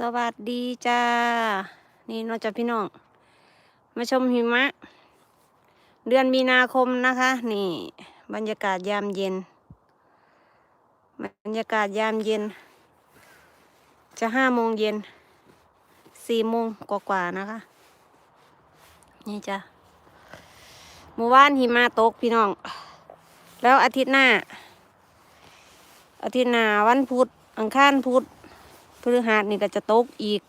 สวัสดีจ้า นี่เนอกจากพี่น้อง มาชมหิมะ เดือนมีนาคมนะคะ นี่ บรรยากาศยามเย็น บรรยากาศยามเย็น จะห้าโมงเย็นสี่โมงกว่าๆนะคะ นี่จ้ะเมื่อวานหิมะตกพี่น้อง แล้วอาทิตย์หน้า อาทิตย์หน้าวันพุธอังคารพุธ พฤหัสนี่ก็จะตกอีก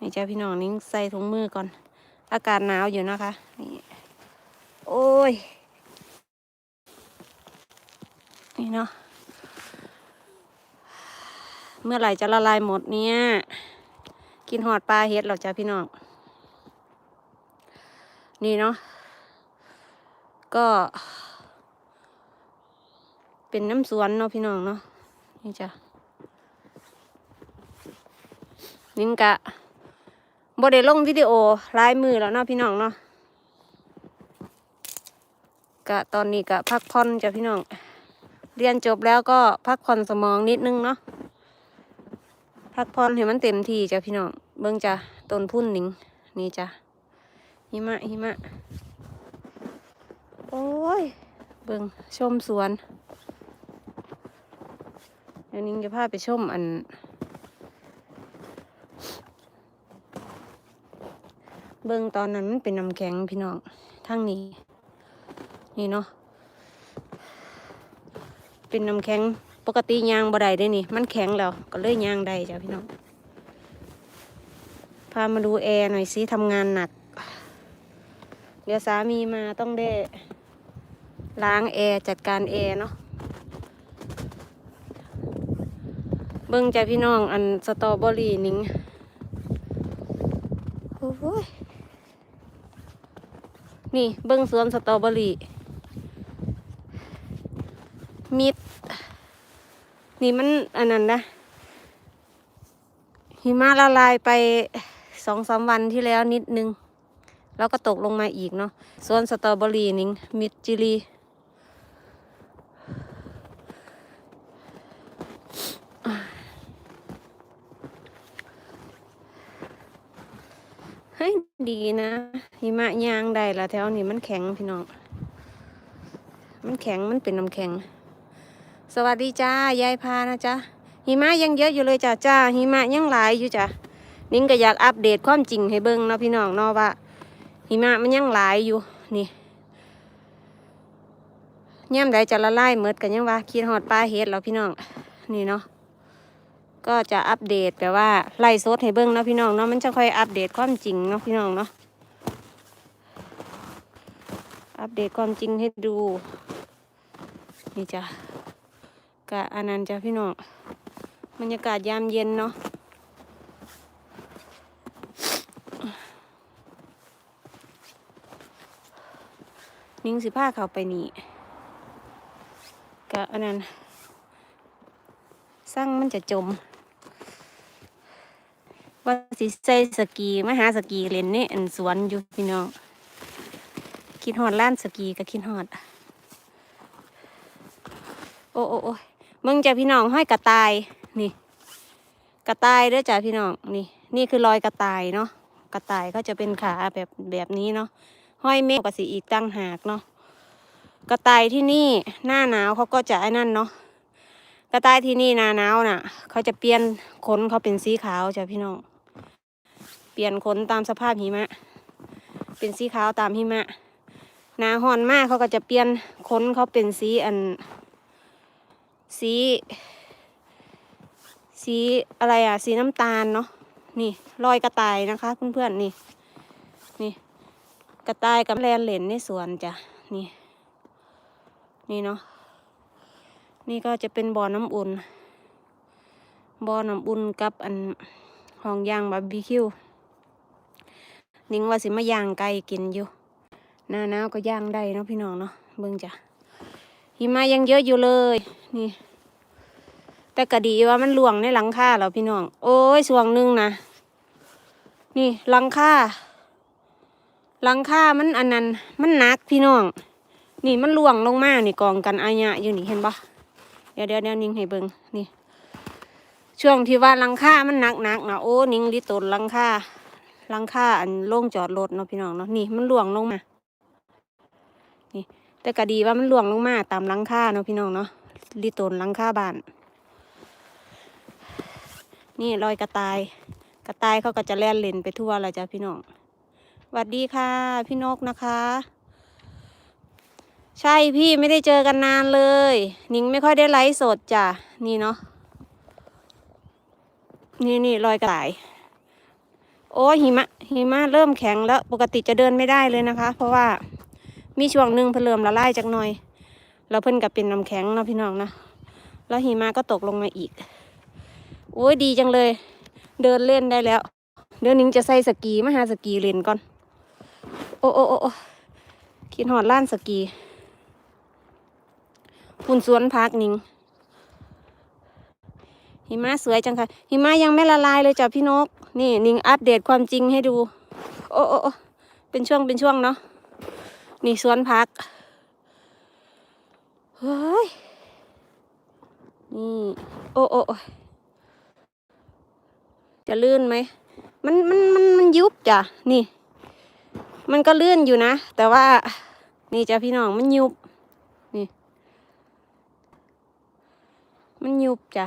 นี่จ้าพี่น้องนิ้งใส่ถุงมือก่อน อากาศหนาวอยู่นะคะนี่โอ้ย นี่เนาะเมื่อไหร่จะละลายหมดเนี่ย กินหอดปลาเฮ็ดหรอจ้าพี่น้อง นี่เนาะก็ เป็นน้ำสวนเนาะพี่น้องเนาะนี่จ้ะนิ่งกะบ่ได้ลงวิดีโอลายมือแล้วเนาะพี่น้องเนาะกะตอนนี้กะพักผ่อนจ้ะพี่น้อง เรียนจบแล้วก็พักผ่อนสมองนิดนึงเนาะพักผ่อนให้มันเต็มที่จ้ะพี่น้องเบิ่งจ้ะต้นพุ่นหนิงนี่จ้ะหิมะหิมะ โอ้ย เบิ่งชมสวน เดี๋ยวนิ้งจะพาไปชมอัน เบิ่งตอนนั้นมันเป็นน้ำแข็งพี่น้องทั้งนี้ นี่เนาะเป็นน้ำแข็งปกติยางบ่ได้ได้นี่ มันแข็งแล้วก็เลยยางได้จ้ะพี่น้องพามาดูแอร์หน่อยสิทำงานหนัก เดี๋ยวสามีมาต้องได้ล้างแอร์จัดการแอร์เนาะ เบิ่งใจพี่น้องอันสตรอเบอรี่นิงโอ้ยนี่เบิ่งสวนสตรอเบอรี่มิด นี่มันอันนั้นนะหิมะละลายไปสองสามวันที่แล้วนิดนึง แล้วก็ตกลงมาอีกเนาะสวนสตรอเบอรี่นิ้งมิดจิลี เฮ้ย ดีนะหิมะยางได้ละแถวนี้มันแข็งพี่น้อง มันแข็งมันเป็นน้ำแข็ง สวัสดีจ้ายายพานะจ๊ะหิมะยังเยอะอยู่เลยจ้าจ้าหิมะยังหลายอยู่จ้ะนิ้งก็อยากอัปเดตความจริงให้เบิ่งเนาะพี่น้องเนาะว่าหิมะมันยังหลายอยู่นี่ย่มใดจะละลายเมดกันยังว่าคิดหอดปลาเฮ็ดแล้วพี่น้องนี่เนาะ ก็จะอัปเดตแบบว่าไล่สดให้เบิ้งเนาะพี่น้องเนาะมันจะค่อยอัปเดตความจริงเนาะพี่น้องเนาะอัปเดตความจริงให้ดู นี่จ้ะกะอันนั้นจ้ะพี่น้องบรรยากาศยามเย็นเนาะนิ่งสิผ้าเขาไปนี่กะอันนั้นสร้างมันจะจม ว่าสิใส่สกีมาหาสกีเล่นนี่อันสวนอยู่พี่น้องคิดฮอดล้านสกีก็คิดฮอด โอ้โอ้โอ้ยมึงจะพี่น้องห้อยกระต่ายนี่ กระต่ายเด้อจ้ะพี่น้องนี่ นี่คือรอยกระต่ายเนาะกระต่ายก็จะเป็นขาแบบแบบนี้เนาะห้อยเมฆกับสีอีกตั้งหากเนาะกระต่ายที่นี่หน้าหนาวเขาก็จะไอ้นั่นเนาะกระต่ายที่นี่หน้าหนาวน่ะ เขาจะเปลี่ยนขนเขาเป็นสีขาวจ้ะพี่น้อง ปลี่ยนขนตามสภาพหิมะ เป็นสีขาวตามหิมะ หนาฮอนมากเขาก็จะเปลี่ยนขนเขาเป็นสีอัน สี สีอะไรอะสีน้ำตาลเนาะนี่รอยกระต่ายนะคะเพื่อนๆนี่ นี่ กระต่ายกับแลนเหรนในสวนจ้ะนี่ นี่เนาะนี่ก็จะเป็นบ่อน้ำอุ่นบ่อน้ำอุ่นกับอันห้องย่างบาร์บีคิว นิ่งว่าสิมาย่างไก่กินอยู่ หน้าหนาวก็ย่างได้เนาะพี่น้องเนาะเบิ่งจ้ะหิมะยังเยอะอยู่เลย นี่ แต่ก็ดีว่ามันหลวงในหลังคาแล้วพี่น้อง โอ้ยสวงนึงนะนี่หลังคาหลังคามันอันนั้น มันหนักพี่น้อง นี่มันหลวงลงมานี่กองกันอายะอยู่นี่เห็นปะเดี๋ยวเดี๋ยวเดี๋ยวนิ่งให้เบิงนี่ ช่วงที่ว่าหลังคามันหนักหนักนะโอ้นิงลิตนหลังคา หลังคาอันโล่งจอดรถเนาะพี่น้องเนาะนี่มันหลวงลงมานี่แต่ก็ดีว่ามันหลวงลงมาตามหลังคาเนาะพี่น้องเนาะลิตนหลังคาบ้าน นี่รอยกระต่าย กระต่ายเขาก็จะแล่นเล่นไปทั่วเลยจ้ะพี่น้องสวัสดีค่ะ พี่นกนะคะ ใช่พี่ไม่ได้เจอกันนานเลย นิงไม่ค่อยได้ไลฟ์สดจ้ะนี่เนาะนี่นี่รอยกระต่าย โอ้หิมะหิมะเริ่มแข็งแล้วปกติจะเดินไม่ได้เลยนะคะ เพราะว่ามีช่วงหนึ่งเพนเริ่มละลายจากหน่อยแล้วเพิ่นกับเป็นน้ำแข็งเนาะพี่น้องนะแล้วหิมะก็ตกลงมาอีกโอ้ยดีจังเลย เดินเล่นได้แล้ว เดี๋ยวนิงจะใส่สกีมาหาสกีเล่นก่อน โอ้โอ้โอ้คิดหอดล้านสกีพุ่นสวนพักนิง หิมะสวยจังค่ะ หิมะยังไม่ละลายเลยจ้ะพี่นก นี่นิงอัปเดตความจริงให้ดู โอ้โอ้เป็นช่วงเป็นช่วงเนาะ นี่สวนพัก เฮ้ย นี่ โอ้โอ้โอ้จะลื่นไหม มันมันมันมันยุบจ้ะ นี่ มันก็ลื่นอยู่นะ แต่ว่า นี่จ้ะพี่น้องมันยุบ นี่ มันยุบจ้ะ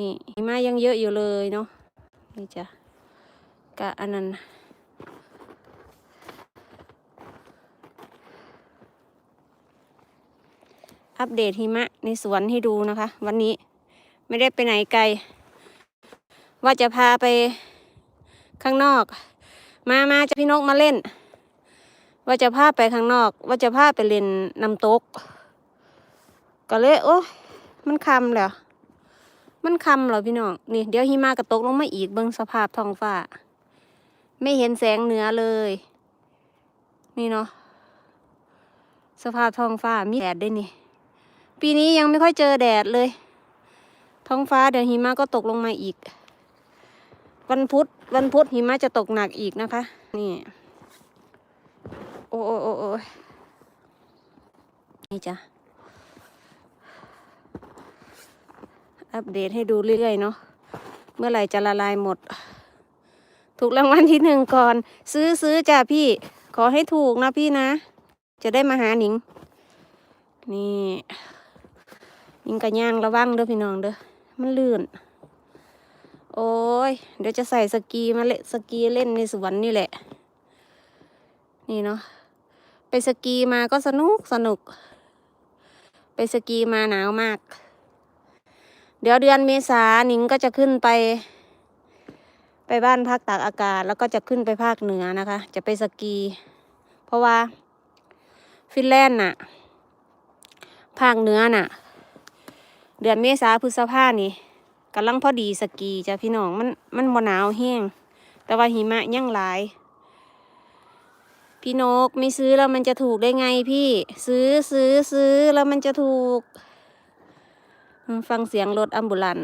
นี่หิมะยังเยอะอยู่เลยเนาะนี่จ้ะกะอันนั้นอัปเดตหิมะในสวนให้ดูนะคะ วันนี้ไม่ได้ไปไหนไกล ว่าจะพาไปข้างนอก มามาจะพี่นกมาเล่น ว่าจะพาไปข้างนอก ว่าจะพาไปเล่นน้ำตก ก็เลยโอ้มันคำแล้ว มันคำเหรอพี่น้อง นี่ เดี๋ยวหิมะกระตกลงมาอีกเบิ่งสภาพท้องฟ้า ไม่เห็นแสงเหนือเลย นี่เนาะ สภาพท้องฟ้ามีแดดได้นี่ ปีนี้ยังไม่ค่อยเจอแดดเลย ท้องฟ้าเดี๋ยวหิมะก็ตกลงมาอีก วันพุธวันพุธหิมะจะตกหนักอีกนะคะ นี่ โอ้โอ้โอ้โอ้นี่จ้ะ อัปเดตให้ดูเรื่อยๆเนาะเมื่อไหร่จะละลายหมด ถูกรางวัลที่หนึ่งก่อน ซื้อซื้อจ้ะพี่ ขอให้ถูกนะพี่นะ จะได้มาหาหนิง นี่หนิงกระย่างระวังเด้อพี่น้องเด้อมันลื่น โอ้ย เดี๋ยวจะใส่สกีมาเล่นสกีเล่นในสวนนี่แหละ นี่เนาะไปสกีมาก็สนุกสนุก ไปสกีมาหนาวมาก เดี๋ยวเดือนเมษาหนิงก็จะขึ้นไป ไปบ้านภาคตากอากาศ แล้วก็จะขึ้นไปภาคเหนือนะคะ จะไปสกี เพราะว่า ฟินแลนด์น่ะ ภาคเหนือน่ะ เดือนเมษาพฤษภานี่กำลังพอดีสกีจ้ะพี่น้องมันมันบ่หนาวแห้งแต่ว่าหิมะยังหลาย พี่นกไม่ซื้อแล้วมันจะถูกได้ไงพี่ ซื้อซื้อซื้อแล้วมันจะถูก ฟังเสียงรถอัมบูลัน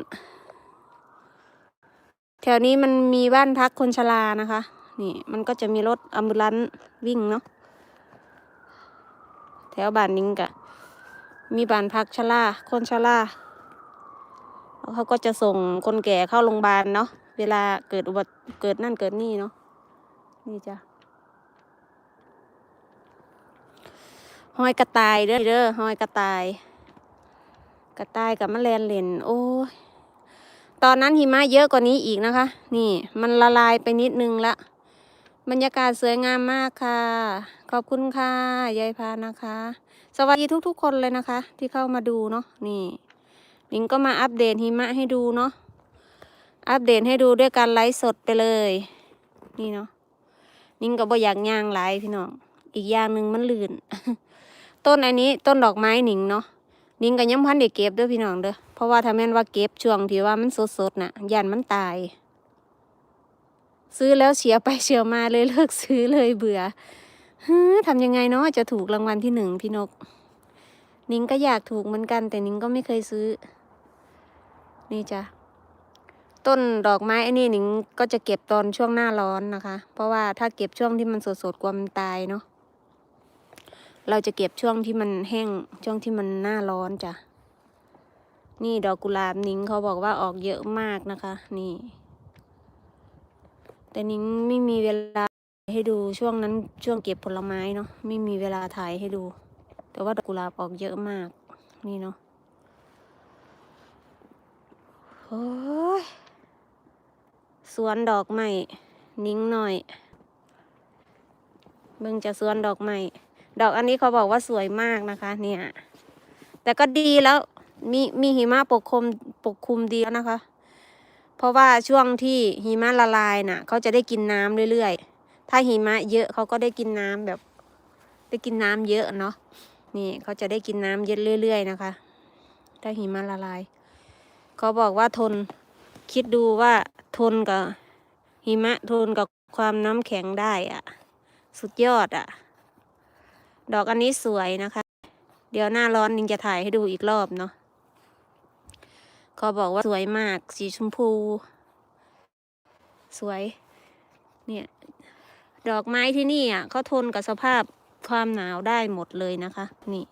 แถวนี้มันมีบ้านพักคนชรานะคะ นี่มันก็จะมีรถอัมบูลันวิ่งเนาะ แถวบ้านนิงกะ มีบ้านพักชราคนชราแล้วเขาก็จะส่งคนแก่เข้าโรงพยาบาลเนาะ เวลาเกิดอุบัติเกิดนั่นเกิดนี่เนาะ นี่จ้ะหอยกระต่ายเด้อเด้อหอยกระต่าย กระต่ายกับแมลงเล่นโอ้ยตอนนั้นหิมะเยอะกว่านี้อีกนะคะ นี่มันละลายไปนิดนึงละบรรยากาศสวยงามมากค่ะ ขอบคุณค่ะยายพานะคะ สวัสดีทุกๆ คนเลยนะคะ ที่เข้ามาดูเนาะนี่ลิงก็มาอัปเดตหิมะให้ดูเนาะอัปเดตให้ดูด้วยการไลฟ์สดไปเลย นี่เนาะนิงก็บ่อยากย่างไลฟ์พี่น้องอีกอย่างหนึ่งมันลื่น ต้นอันนี้ต้นดอกไม้หนิงเนาะ นิงก็ยังพันได้เก็บเด้อพี่น้องเด้อเพราะว่าถ้าแม่นว่าเก็บช่วงที่ว่ามันสดๆน่ะยันมันตาย ซื้อแล้วเสียไปเสียมาเลยเลิกซื้อเลยเบื่อฮึทำยังไงเนาะจะถูกรางวัลที่หนึ่งพี่นก นิงก็อยากถูกเหมือนกัน แต่นิงก็ไม่เคยซื้อ นี่จ้ะต้นดอกไม้ไอ้นี่นิงก็จะเก็บตอนช่วงหน้าร้อนนะคะ เพราะว่าถ้าเก็บช่วงที่มันสดๆกลัวมันตายเนาะ เราจะเก็บช่วงที่มันแห้งช่วงที่มันหน้าร้อนจ้ะ นี่ดอกกุหลาบนิ้งเขาบอกว่าออกเยอะมากนะคะ นี่ แต่นิ้งไม่มีเวลาให้ดูช่วงนั้นช่วงเก็บผลไม้เนาะไม่มีเวลาถ่ายให้ดู แต่ว่าดอกกุหลาบออกเยอะมาก นี่เนาะโอ้ยสวนดอกไม้นิ้งหน่อยเบิ่งจะสวนดอกไม้ ดอกอันนี้เขาบอกว่าสวยมากนะคะเนี่ย แต่ก็ดีแล้วมีมีหิมะปกคลุมปกคลุมดีแล้วนะคะ เพราะว่าช่วงที่หิมะละลายน่ะเขาจะได้กินน้ำเรื่อยๆ ถ้าหิมะเยอะเขาก็ได้กินน้ำแบบ ได้กินน้ำเยอะเนาะนี่เขาจะได้กินน้ำเยอะเรื่อยๆนะคะ ถ้าหิมะละลายเขาบอกว่าทนคิดดูว่าทนกับหิมะทนกับความน้ำแข็งได้อะสุดยอดอะ ดอกอันนี้สวยนะคะ เดี๋ยวหน้าร้อนนิงจะถ่ายให้ดูอีกรอบเนาะเขาบอกว่าสวยมากสีชมพู สวย เนี่ย ดอกไม้ที่นี่อะเขาทนกับสภาพความหนาวได้หมดเลยนะคะ นี่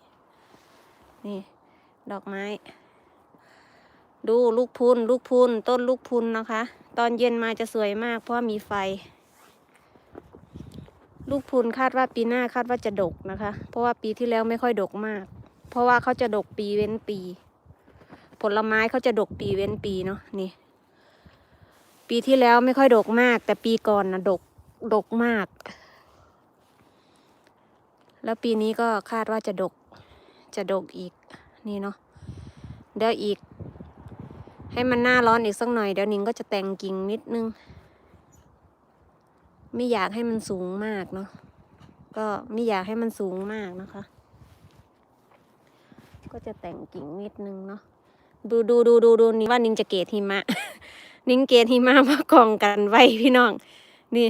นี่ ดอกไม้ ดูลูกพุนลูกพุนต้นลูกพุนนะคะ ตอนเย็นมาจะสวยมากเพราะมีไฟ ลูกพุนคาดว่าปีหน้าคาดว่าจะดกนะคะ เพราะว่าปีที่แล้วไม่ค่อยดกมาก เพราะว่าเขาจะดกปีเว้นปี ผลไม้เขาจะดกปีเว้นปีเนาะนี่ ปีที่แล้วไม่ค่อยดกมาก แต่ปีก่อนนะดกดกมาก แล้วปีนี้ก็คาดว่าจะดก จะดกอีกนี่เนาะเดี๋ยวอีก ให้มันหน้าร้อนอีกสักหน่อยเดี๋ยวนิงก็จะแต่งกิ่งนิดนึง ไม่อยากให้มันสูงมากเนาะก็ไม่อยากให้มันสูงมากนะคะ ก็จะแต่งกิ่งนิดนึงเนาะดูดูดูดูดูนี่ว่านิงจะเกตหิมะ นิงเกตหิมะมากองกันไว้พี่น้อง นี่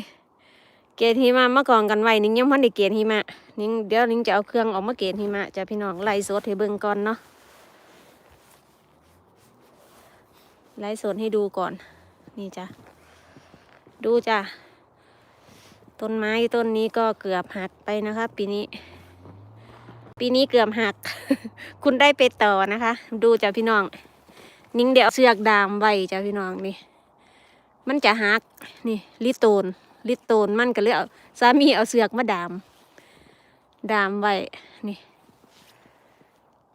เกตหิมะมากองกันไว้นิงยังพันได้เกตหิมะนิงเดี๋ยวนิงจะเอาเครื่องออกมาเกตหิมะจะพี่น้องไล่สดให้เบิ่งก่อนเนาะไล่สดให้ดูก่อน นี่จ้ะดูจ้ะ ต้นไม้ต้นนี้ก็เกือบหักไปนะคะ ปีนี้ ปีนี้เกือบหัก คุณได้ไปต่อนะคะ ดูจ้ะพี่น้อง นิ้งเดี๋ยวเสือกดามไว้จ้ะพี่น้องนี่ มันจะหักนี่ลิโตนลิโตนมันก็เลยเอาสามีเอาเสือกมาดาม ดามไว้นี่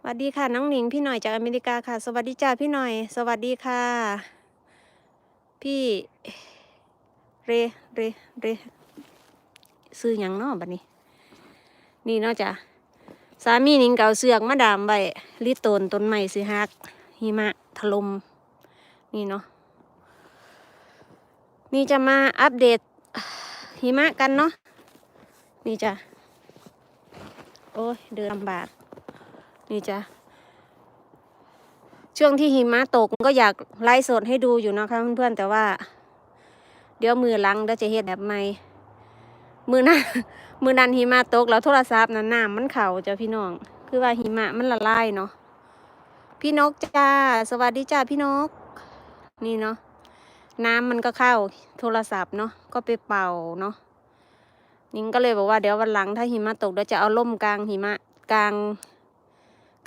สวัสดีค่ะน้องหนิงพี่หน่อยจากอเมริกาค่ะ สวัสดีจ้าพี่หน่อย สวัสดีค่ะ พี่เรเรเร ซื้อหยังเนาะบัดนี้ นี่เนาะจ้ะสามีนิงเก่าเสือกมาดามไว้ลิโตนต้นไม้สิฮักหิมะถล่มนี่เนาะนี่จะมาอัปเดตหิมะกันเนาะนี่จ้ะโอ้ยเดินลำบากนี่จ้ะช่วงที่หิมะตกก็อยากไลฟ์สดให้ดูอยู่นะคะเพื่อนๆแต่ว่า เดี๋ยวมือลังเดี๋ยวจะเฮ็ดแบบใหม่ มือนั้นมือนั้นหิมะตกแล้วโทรศัพท์นั้นน้ำมันเข่าจ้ะพี่น้อง คือว่าหิมะมันละลายเนาะพี่นกจ้า สวัสดีจ้าพี่นก นี่เนาะน้ำมันก็เข้าโทรศัพท์เนาะก็ไปเป่าเนาะนิ้งก็เลยบอกว่าเดี๋ยววันหลังถ้าหิมะตกเดี๋ยวจะเอาล่มกลางหิมะกลาง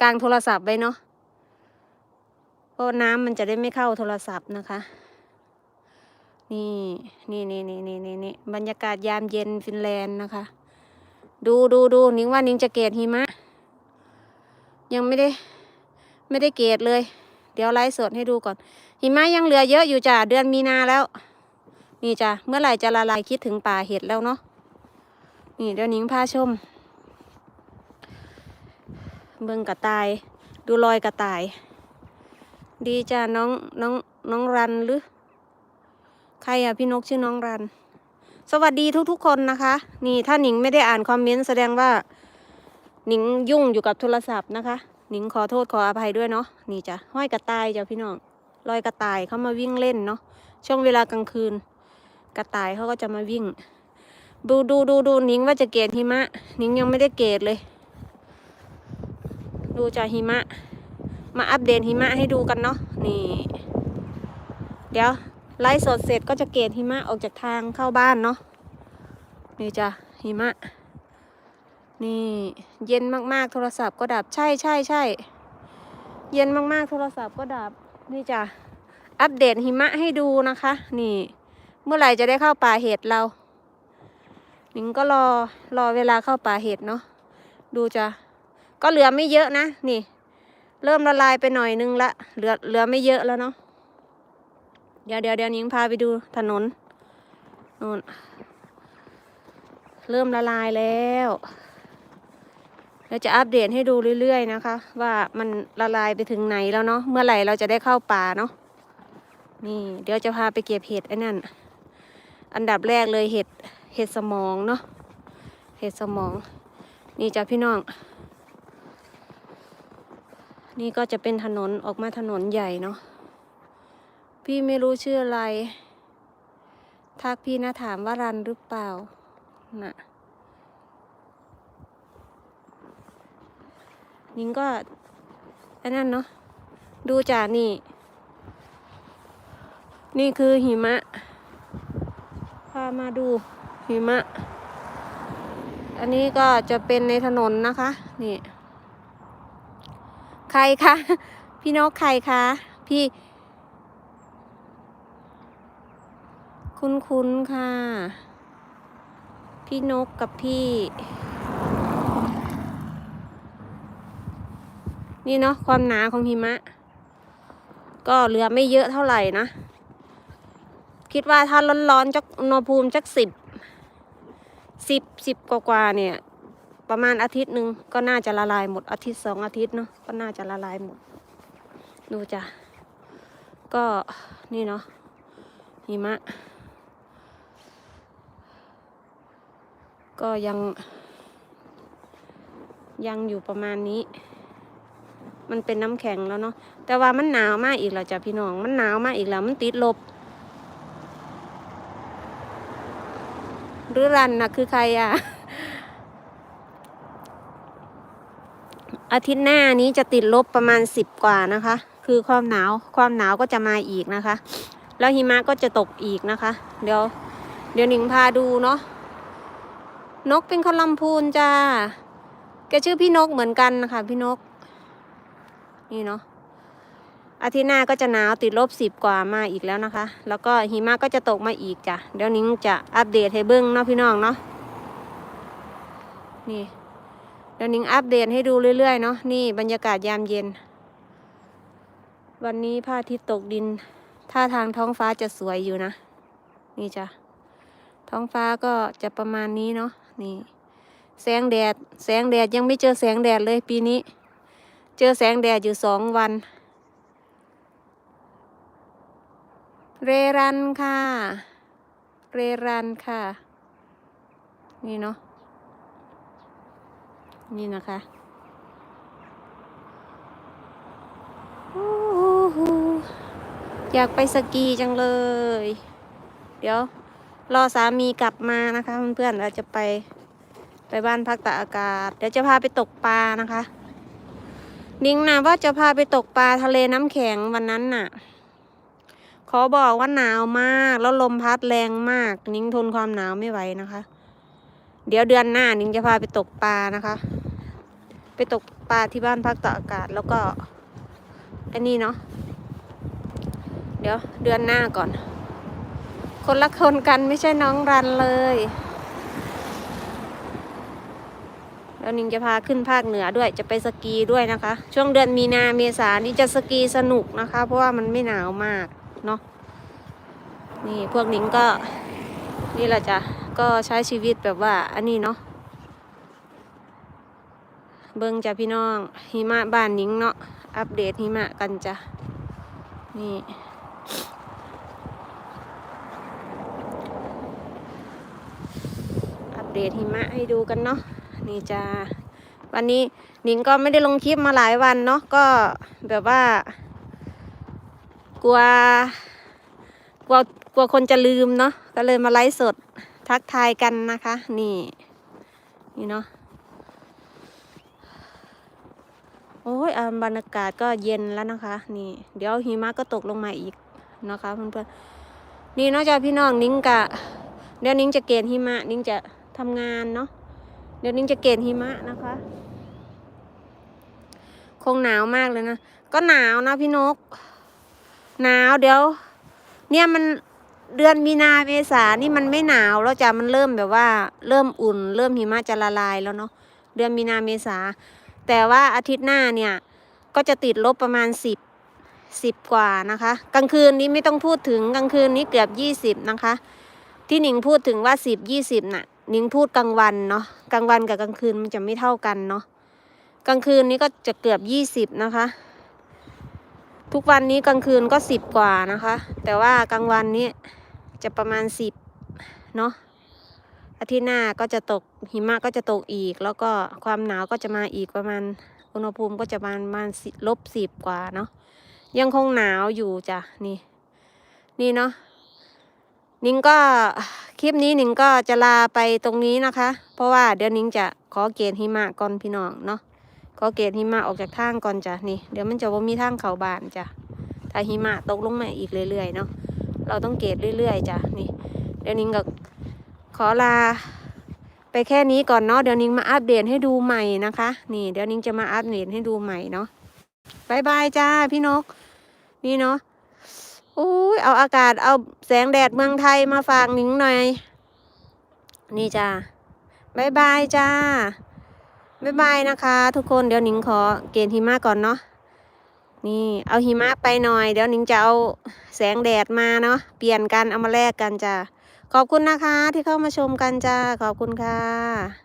กลางโทรศัพท์ไว้เนาะเพราะน้ำมันจะได้ไม่เข้าโทรศัพท์นะคะ นี่นี่นี่นี่นี่นี่นี่บรรยากาศยามเย็นฟินแลนด์นะคะ ดูดูดูนิ้งว่านิ้งจะเกตหิมะ ยังไม่ได้ ไม่ได้เกตเลย เดี๋ยวไลฟ์สดให้ดูก่อน หิมะยังเหลือเยอะอยู่จ้ะเดือนมีนาแล้ว นี่จ้ะเมื่อไหร่จะละลายคิดถึงป่าเห็ดแล้วเนาะนี่เดี๋ยวนิ้งพาชม เบิ่งกระต่าย ดูรอยกระต่าย ดีจ้ะน้องน้องน้องรันหรือ ใครอะพี่นกชื่อน้องรัน สวัสดีทุกๆคนนะคะ นี่ถ้าหนิงไม่ได้อ่านคอมเมนต์แสดงว่า หนิงยุ่งอยู่กับโทรศัพท์นะคะ หนิงขอโทษขออภัยด้วยเนาะนี่จ้ะห้อยกระต่ายจ้ะพี่น้องรอยกระต่ายเขามาวิ่งเล่นเนาะช่วงเวลากลางคืน กระต่ายเขาก็จะมาวิ่ง ดูดูดูดูหนิงว่าจะเกตหิมะหนิงยังไม่ได้เกตเลย ดูจ้ะหิมะ มาอัปเดตหิมะให้ดูกันเนาะนี่ เดี๋ยว ไลฟ์สดเสร็จก็จะเกตหิมะออกจากทางเข้าบ้านเนาะนี่จ้ะหิมะ นี่เย็นมากๆโทรศัพท์ก็ดับใช่ใช่ใช่เย็นมากๆโทรศัพท์ก็ดับนี่จ้ะอัปเดตหิมะให้ดูนะคะ นี่ เมื่อไหร่จะได้เข้าป่าเห็ดเราหนิงก็รอรอเวลาเข้าป่าเห็ดเนาะดูจ้ะก็เหลือไม่เยอะนะ นี่ เริ่มละลายไปหน่อยนึงละเหลือเหลือไม่เยอะแล้วเนาะ เดี๋ยวเดี๋ยวเดี๋ยวนิงพาไปดูถนนนู่นเริ่มละลายแล้วเดี๋ยวจะอัปเดตให้ดูเรื่อยๆนะคะ ว่ามันละลายไปถึงไหนแล้วเนาะเมื่อไหร่เราจะได้เข้าป่าเนาะนี่ เดี๋ยวจะพาไปเก็บเห็ดไอ้นั่น อันดับแรกเลยเห็ดเห็ดสมองเนาะเห็ดสมอง นี่จ้ะพี่น้อง นี่ก็จะเป็นถนนออกมาถนนใหญ่เนาะ พี่ไม่รู้ชื่ออะไร ทักพี่นะถามว่ารันหรือเปล่าน่ะนิงก็อันนั้นเนาะดูจานี่ นี่คือหิมะ พามาดูหิมะ อันนี้ก็จะเป็นในถนนนะคะ นี่ ใครคะ พี่นกใครคะ พี่ คุณคุณค่ะ พี่นกกับพี่ นี่เนาะความหนาของหิมะ ก็เหลือไม่เยอะเท่าไหร่นะ คิดว่าถ้าร้อนๆจักอุณหภูมิจักสิบสิบสิบกว่าๆเนี่ย ประมาณอาทิตย์หนึ่งก็น่าจะละลายหมดอาทิตย์สองอาทิตย์เนาะก็น่าจะละลายหมด ดูจ้ะก็นี่เนาะหิมะ ก็ยัง ยังอยู่ประมาณนี้ มันเป็นน้ำแข็งแล้วเนาะแต่ว่ามันหนาวมากอีกแล้วจ้ะพี่น้อง มันหนาวมากอีกแล้ว มันติดลบหรือรันนะคือใครอะอาทิตย์หน้านี้จะติดลบประมาณสิบกว่านะคะ คือความหนาวความหนาวก็จะมาอีกนะคะ แล้วหิมะก็จะตกอีกนะคะ เดี๋ยว เดี๋ยวหนิงพาดูเนาะ นกเป็นคนลำพูนจ้า แกชื่อพี่นกเหมือนกันนะคะพี่นก นี่เนาะ อาทิตย์หน้าก็จะหนาวติดลบสิบกว่ามาอีกแล้วนะคะ แล้วก็หิมะก็จะตกมาอีกจ้ะ เดี๋ยวนิ้งจะอัปเดตให้เบิ้งเนาะพี่น้องเนาะ นี่ เดี๋ยวนิ้งอัปเดตให้ดูเรื่อยๆเนาะ นี่บรรยากาศยามเย็น วันนี้พระอาทิตย์ตกดิน ท่าทางท้องฟ้าจะสวยอยู่นะ นี่จ้ะ ท้องฟ้าก็จะประมาณนี้เนาะ นี่ แสงแดด แสงแดดยังไม่เจอแสงแดดเลยปีนี้ เจอแสงแดดอยู่สองวัน เรรันค่ะ เรรันค่ะ นี่เนาะ นี่นะคะอยากไปสกีจังเลย เดี๋ยว รอสามีกลับมานะคะเพื่อนๆเราจะไปไปบ้านพักตากอากาศ เดี๋ยวจะพาไปตกปลานะคะ นิ้งนะว่าจะพาไปตกปลาทะเลน้ำแข็งวันนั้นน่ะ ขอบอกว่าหนาวมากแล้วลมพัดแรงมาก นิ้งทนความหนาวไม่ไหวนะคะ เดี๋ยวเดือนหน้านิ้งจะพาไปตกปลานะคะ ไปตกปลาที่บ้านพักตากอากาศแล้วก็อันนี้เนาะเดี๋ยวเดือนหน้าก่อน คนละคนกันไม่ใช่น้องรันเลยแล้วนิงจะพาขึ้นภาคเหนือด้วยจะไปสกีด้วยนะคะ ช่วงเดือนมีนาเมษานี่จะสกีสนุกนะคะ เพราะว่ามันไม่หนาวมากเนาะนี่พวกนิงก็นี่แหละจ้ะก็ใช้ชีวิตแบบว่าอันนี้เนาะเบิ่งจ้ะพี่น้องหิมะบ้านนิงเนาะอัปเดตหิมะกันจ้ะนี่ อัป เดตหิมะให้ดูกันเนาะนี่จ้าวันนี้หนิงก็ไม่ได้ลงคลิปมาหลายวันเนาะก็แบบว่า กลัวกลัวกลัวคนจะลืมเนาะก็เลยมาไลฟ์สดทักทายกันนะคะ นี่นี่เนาะโอ้ยอาบรรยากาศก็เย็นแล้วนะคะ นี่ เดี๋ยวหิมะก็ตกลงมาอีกนะคะเพื่อนๆนี่นอกจากพี่น้องนิ้งกะเดี๋ยวนิ้งจะเกณฑ์หิมะนิ้งจะ ทำงานเนาะเดี๋ยวนิ้งจะเกณฑ์หิมะนะคะ คงหนาวมากเลยนะ ก็หนาวนะพี่นก หนาวเดี๋ยว เนี่ยมันเดือนมีนาเมษานี่มันไม่หนาวแล้วจ้ะมันเริ่มแบบว่า เริ่มอุ่น เริ่มหิมะจะละลายแล้วเนาะเดือนมีนาเมษาแต่ว่าอาทิตย์หน้าเนี่ยก็จะติดลบประมาณสิบสิบกว่านะคะ กลางคืนนี้ไม่ต้องพูดถึงกลางคืนนี้เกือบยี่สิบนะคะ ที่หนิงพูดถึงว่าสิบยี่สิบน่ะ นิ้งพูดกลางวันเนาะกลางวันกับกลางคืนมันจะไม่เท่ากันเนาะกลางคืนนี้ก็จะเกือบยี่สิบนะคะ ทุกวันนี้กลางคืนก็สิบกว่านะคะ แต่ว่ากลางวันนี้จะประมาณสิบเนาะอาทิตย์หน้าก็จะตกหิมะก็จะตกอีก แล้วก็ความหนาวก็จะมาอีกประมาณอุณหภูมิก็จะประมาณลบสิบกว่าเนาะยังคงหนาวอยู่จ้ะนี่ นี่เนาะ นิงก็คลิปนี้นิงก็จะลาไปตรงนี้นะคะ เพราะว่าเดี๋ยวนิงจะขอเกณฑ์หิมะก่อนพี่น้องเนาะขอเกณฑ์หิมะออกจากทางก่อนจ้ะนี่ เดี๋ยวมันจะว่ามีทางเขาบานจ้ะถ้าหิมะตกลงมาอีกเรื่อยๆเนาะเราต้องเกณฑ์เรื่อยๆจ้ะนี่ เดี๋ยวนิงก็ขอลาไปแค่นี้ก่อนเนาะเดี๋ยวนิงมาอัปเดตให้ดูใหม่นะคะ นี่เดี๋ยวนิงจะมาอัปเดตให้ดูใหม่เนาะบายบายจ้าพี่นก นี่เนาะ อุ้ยเอาอากาศเอาแสงแดดเมืองไทยมาฝากนิงหน่อย นี่จ้าบายบายจ้าบายบายนะคะ ทุกคนเดี๋ยวนิงขอเกณฑ์หิมะก่อนเนาะนี่เอาหิมะไปหน่อย เดี๋ยวนิงจะเอาแสงแดดมาเนาะเปลี่ยนกันเอามาแลกกันจ้าขอบคุณนะคะที่เข้ามาชมกันจ้าขอบคุณค่ะ